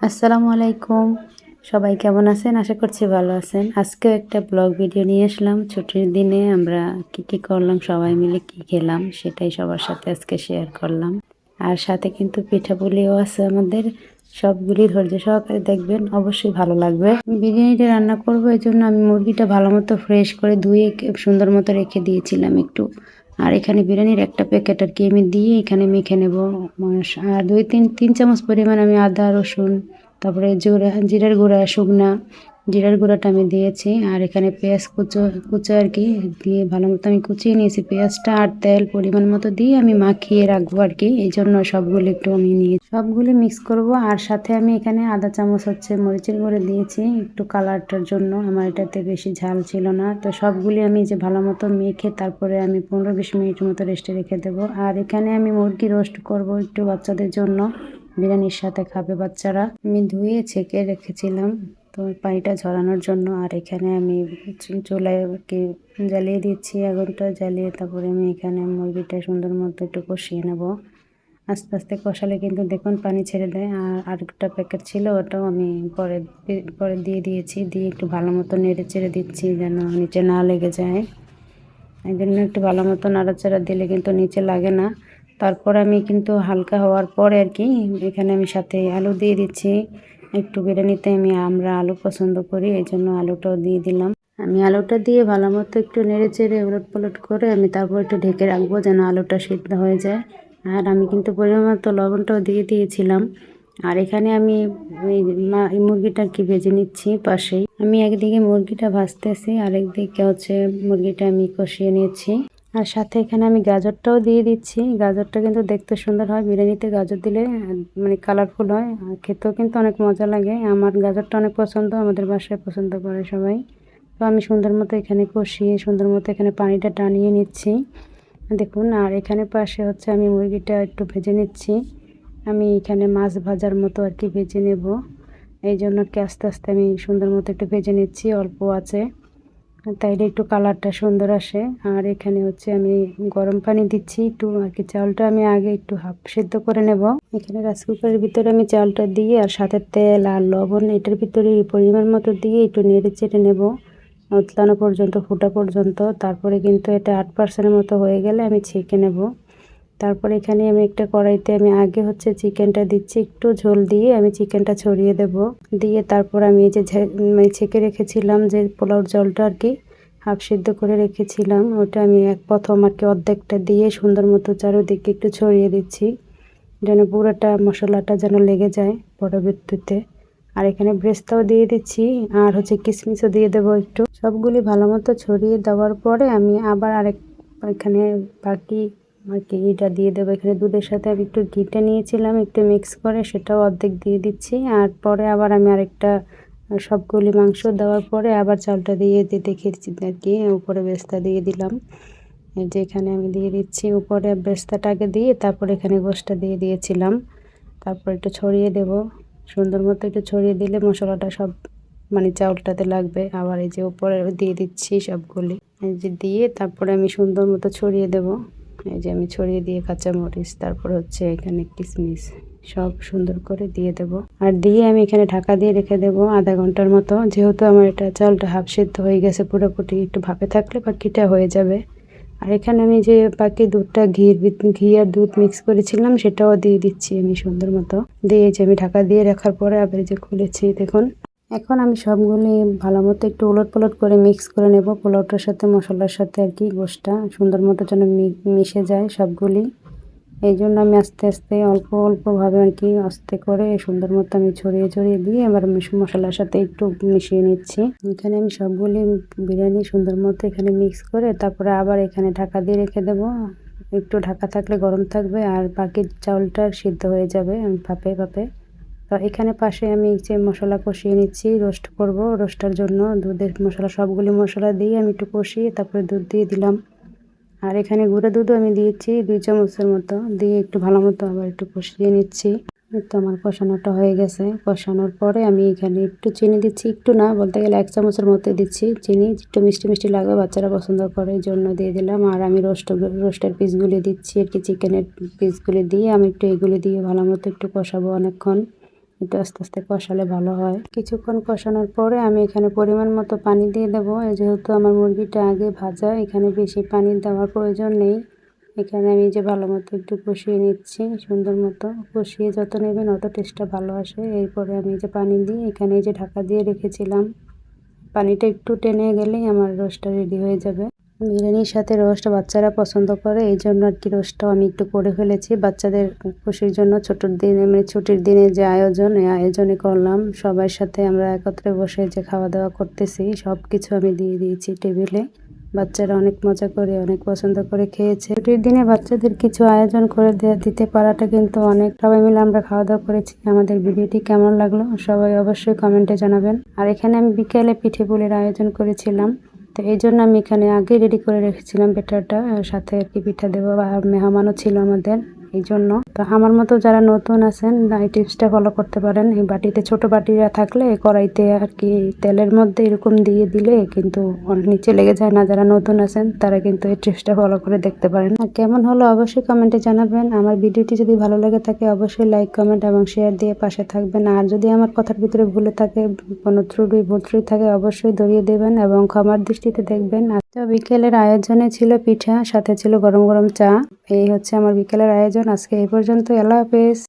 আসসালামু আলাইকুম। সবাই কেমন আছেন? আশা করছি ভালো আছেন। আজকেও একটা ব্লগ ভিডিও নিয়ে আসলাম। ছুটির দিনে আমরা কি কি করলাম, সবাই মিলে কি খেলাম, সেটাই সবার সাথে আজকে শেয়ার করলাম। আর সাথে কিন্তু পিঠাপুলিও আছে আমাদের। সবগুলি ধৈর্য সহকারে দেখবেন, অবশ্যই ভালো লাগবে। বিরিয়ানিটা রান্না করব এই জন্য আমি মুরগিটা ভালো মতো ফ্রেশ করে ধুয়ে সুন্দর মতো রেখে দিয়েছিলাম একটু। আর এখানে বিরিয়ানির একটা প্যাকেট আর কি আমি দিয়ে এখানে মেখে নেব আর দুই তিন তিন চামচ পরিমাণ আমি আদা, রসুন, তারপরে জিরা জিরার গুঁড়া, শুকনা জিরার গুঁড়াটা আমি দিয়েছি, আর এখানে পেঁয়াজ কুচো কুচো আর কি দিয়ে ভালো মতো আমি কুচিয়ে নিয়েছি। পেঁয়াজটা আর তেল পরিমাণ মতো দিয়ে আমি মাখিয়ে রাখব আর কি এই জন্য সবগুলো একটু আমি নিয়ে সবগুলো মিক্স করব। আর সাথে আমি এখানে আধা চামচ হচ্ছে মরিচের গুঁড়ো দিয়েছি, একটু কালারটার জন্য। আমার এটাতে বেশি ঝাল ছিল না। তো সবগুলি আমি যে ভালো মতো মেখে তারপরে আমি পনেরো বিশ মিনিটের মতো রেস্টে রেখে দেবো। আর এখানে আমি মুরগি রোস্ট করব একটু বাচ্চাদের জন্য। বিরিয়ানির সাথে খাবে বাচ্চারা। আমি ধুয়ে ছেঁকে রেখেছিলাম। তো পানিটা ঝরানোর জন্য, আর এখানে আমি চুলায় কি জ্বালিয়ে দিচ্ছি আগুনটা, জ্বালিয়ে তারপরে আমি এখানে মুরগিটা সুন্দর মতো একটু কষিয়ে নেব। আস্তে আস্তে কষালে কিন্তু দেখুন পানি ছেড়ে দেয়, আর আরেকটা প্যাকেট ছিল ওটাও আমি পরে পরে দিয়ে দিয়েছি, দিয়ে একটু ভালো মতো নেড়ে চেড়ে দিচ্ছি যেন নিচে না লেগে যায়। এই জন্য একটু ভালো মতো নাড়াচাড়া দিলে কিন্তু নিচে লাগে না। তারপর আমি কিন্তু হালকা হওয়ার পরে আর কি, এখানে আমি সাথে আলু দিয়ে দিচ্ছি। একটু বেড়ে নিতে আমি আমরা আলু পছন্দ করি, এই জন্য আলুটাও দিয়ে দিলাম। আমি আলুটা দিয়ে ভালো মতো একটু নেড়ে চেড়ে উলট পালট করে আমি তারপর একটু ঢেকে রাখব যেন আলুটা সিদ্ধ হয়ে যায়। আর আমি কিন্তু পরিমাণ মতো লবণটাও দিয়ে দিয়েছিলাম। আর এখানে আমি এই মুরগিটা কি ভেজে নিচ্ছি পাশেই। আমি একদিকে মুরগিটা ভাজতেছি, আরেকদিকে হচ্ছে মুরগিটা আমি কষিয়ে নিয়েছি আর সাথে এখানে আমি গাজরটাও দিয়ে দিচ্ছি। গাজরটা কিন্তু দেখতে সুন্দর হয়। বিরিয়ানিতে গাজর দিলে মানে কালারফুল হয়। আর খেতেও কিন্তু অনেক মজা লাগে। আমার গাজরটা অনেক পছন্দ, আমাদের বাসায় পছন্দ করে সবাই। তো আমি সুন্দর মতো এখানে কষিয়ে, সুন্দর মতো এখানে পানিটা টানিয়ে নিচ্ছি। দেখুন, আর এখানে পাশে হচ্ছে আমি মুরগিটা একটু ভেজে নিচ্ছি। আমি এখানে মাছ ভাজার মতো আর কি ভেজে নেব। এই জন্য কি আস্তে আস্তে আমি সুন্দর মতো একটু ভেজে নিচ্ছি, অল্প আছে। তাইলে একটু কালারটা সুন্দর আসে। আর এখানে হচ্ছে আমি গরম পানি দিচ্ছি, একটু আর কি চালটা আমি আগে একটু হাফ সেদ্ধ করে নেব। এখানে রাইস কুকারের ভিতরে আমি চালটা দিয়ে আর সাথে তেল আর লবণ এটার ভিতরে পরিমাণ মতো দিয়ে একটু নেড়ে চেড়ে নেব। উতলানো পর্যন্ত, ফুটা পর্যন্ত, তারপরে কিন্তু এটা আট পার্সেন্টের মতো হয়ে গেলে আমি ছেঁকে নেব। তারপরে এখানে আমি একটা কড়াইতে আমি আগে হচ্ছে চিকেনটা দিচ্ছি, একটু ঝোল দিয়ে আমি চিকেনটা ছড়িয়ে দেব। দিয়ে তারপর আমি এই যে ছেঁকে রেখেছিলাম যে পোলাওর জলটা আর কি, হাফ সিদ্ধ করে রেখেছিলাম। ওটা আমি এক প্রথম আর কি অর্ধেকটা দিয়ে সুন্দর মতো চারোদিকে একটু ছড়িয়ে দিচ্ছি, যেন পুরোটা মশলাটা যেন লেগে যায় পরবর্তীতে আর এখানে ব্রেস্তাও দিয়ে দিচ্ছি, আর হচ্ছে কিশমিশও দিয়ে দেবো একটু। সবগুলি ভালো মতো ছড়িয়ে দেওয়ার পরে আমি আবার আরেক এখানে বাকি আর কি ঘিটা দিয়ে দেবো। এখানে দুধের সাথে আমি একটু ঘিটা নিয়েছিলাম, একটু মিক্স করে, সেটাও অর্ধেক দিয়ে দিচ্ছি। আর পরে আবার আমি আরেকটা, সবগুলি মাংস দেওয়ার পরে আবার চালটা দিয়ে দিয়ে দেখেছি আর কি, উপরে বেস্তা দিয়ে দিলাম। যে এখানে আমি দিয়ে দিচ্ছি উপরে বেস্তাটাকে দিয়ে, তারপর এখানে গোষ্ঠটা দিয়ে দিয়েছিলাম। তারপর একটু ছড়িয়ে দেব। সুন্দর মতো একটু ছড়িয়ে দিলে মশলাটা সব মানে চাউলটাতে লাগবে। আবার এই যে উপরে দিয়ে দিচ্ছি সবগুলি। এই যে দিয়ে তারপরে আমি সুন্দর মতো ছড়িয়ে দেবো। এই যে আমি ছড়িয়ে দিয়ে কাঁচামরিচ, তারপর হচ্ছে এখানে কিশমিশ সব সুন্দর করে দিয়ে দেব। আর দিয়ে আমি এখানে ঢাকা দিয়ে রেখে দেব আধা ঘণ্টার মতো। যেহেতু আমার এটা চালটা হাফ সেদ্ধ হয়ে গেছে, পুরোপুরি একটু ভাপে থাকলে বাকিটা হয়ে যাবে। আর এখানে আমি যে বাকি দুধটা ঘি ঘি আর দুধ মিক্স করেছিলাম, সেটাও দিয়ে দিচ্ছি আমি সুন্দর মতো। দিয়ে যে আমি ঢাকা দিয়ে রাখার পরে আবার যে খুলেছি, দেখুন। এখন আমি সবগুলি ভালো মতো একটু উলট পালট করে মিক্স করে নেব। পোলাওটার সাথে, মশলার সাথে আর কি, গোষ্ঠটা সুন্দর মতো যেন মিশে যায় সবগুলি। এই জন্য আমি আস্তে আস্তে, অল্প অল্পভাবে আর কি, আস্তে করে সুন্দর মতো আমি ছড়িয়ে ছড়িয়ে দিয়ে এবার মশলার সাথে একটু মিশিয়ে নিচ্ছি। এখানে আমি সবগুলি বিরিয়ানি সুন্দর মতো এখানে মিক্স করে তারপরে আবার এখানে ঢাকা দিয়ে রেখে দেবো। একটু ঢাকা থাকলে গরম থাকবে আর বাকি চাউলটা সিদ্ধ হয়ে যাবে ভাপে ভাপে। তো এখানে পাশে আমি যে মশলা কষিয়ে নিচ্ছি, রোস্ট করব। রোস্টার জন্য দুধের মশলা, সবগুলি মশলা দিয়ে আমি একটু কষিয়ে তারপরে দুধ দিয়ে দিলাম। আর এখানে গুঁড়া দুধও আমি দিয়েছি, দুই চামচের মতো। দিয়ে একটু ভালো মতো আবার একটু কষিয়ে নিচ্ছি। তো আমার কষানোটা হয়ে গেছে। কষানোর পরে আমি এখানে একটু চিনি দিচ্ছি। একটু না বলতে গেলে এক চামচের মতো দিচ্ছি। চিনি একটু মিষ্টি মিষ্টি লাগবে, বাচ্চারা পছন্দ করে, এই জন্য দিয়ে দিলাম। আর আমি রোস্ট, রোস্টের পিসগুলি দিচ্ছি আর কি, চিকেনের পিসগুলি দিয়ে। আমি একটু এগুলি দিয়ে ভালো মতো একটু কষাবো অনেকক্ষণ। একটু আস্তে আস্তে কষালে ভালো হয়। কিছুক্ষণ কষানোর পরে আমি এখানে পরিমাণ মতো পানি দিয়ে দেবো। যেহেতু আমার মুরগিটা আগে ভাজা, এখানে বেশি পানি দেওয়ার প্রয়োজন নেই। এখানে আমি যে ভালো মতো একটু কষিয়ে নিচ্ছি, সুন্দর মতো কষিয়ে যত নেবেন অত টেস্টটা ভালো আসে। এরপরে আমি যে পানি দিই এখানে যে ঢাকা দিয়ে রেখেছিলাম, পানিটা একটু টেনে গেলেই আমার রোস্টটা রেডি হয়ে যাবে। বিরিয়ানির সাথে রোস্ট বাচ্চারা পছন্দ করে, এই জন্য আর কি রোস্টটাও আমি একটু করে ফেলেছি। বাচ্চাদের খুশির জন্য ছোটোর দিনে মানে ছুটির দিনে যে আয়োজন, এই আয়োজনে করলাম। সবার সাথে আমরা একত্রে বসে যে খাওয়া দাওয়া করতেছি সব কিছু আমি দিয়ে দিয়েছি টেবিলে। বাচ্চারা অনেক মজা করে, অনেক পছন্দ করে খেয়েছে। ছুটির দিনে বাচ্চাদের কিছু আয়োজন করে দিতে পারাটা কিন্তু অনেক। সবাই মিলে আমরা খাওয়া দাওয়া করেছি। আমাদের ভিডিওটি কেমন লাগল, সবাই অবশ্যই কমেন্টে জানাবেন। আর এখানে আমি বিকেলে পিঠে পুলির আয়োজন করেছিলাম। তো এই জন্য আমি এখানে আগে রেডি করে রেখেছিলাম বেটারটা সাথে আর কি পিঠা দেবো, বা মেহমানও ছিল আমাদের। এই জন্য তো আমার মতো যারা নতুন আছেন এই টিপসটা ফলো করতে পারেন, এই বাটিতে ছোট বাটিরা থাকলে কড়াইতে আর কি তেলের মধ্যে এরকম দিয়ে দিলে কিন্তু অনেক নিচে লেগে যায় না। যারা নতুন আছেন, তারা কিন্তু এই টিপসটা ফলো করে দেখতে পারেন। আর কেমন হলো অবশ্যই কমেন্টে জানাবেন। আমার ভিডিওটি যদি ভালো লেগে থাকে, অবশ্যই লাইক কমেন্ট এবং শেয়ার দিয়ে পাশে থাকবেন। আর যদি আমার কথার ভিতরে ভুলে থাকে, কোনো ত্রুটি, ভুল থাকে, অবশ্যই ধরিয়ে দেবেন এবং ক্ষমার দৃষ্টিতে দেখবেন। আজকে বিকেলের আয়োজনে ছিল পিঠা, সাথে ছিল গরম গরম চা। এই হচ্ছে আমার বিকেলের আয়োজন। আজকে এই পর্যন্ত। আল্লাহ হাফেজ।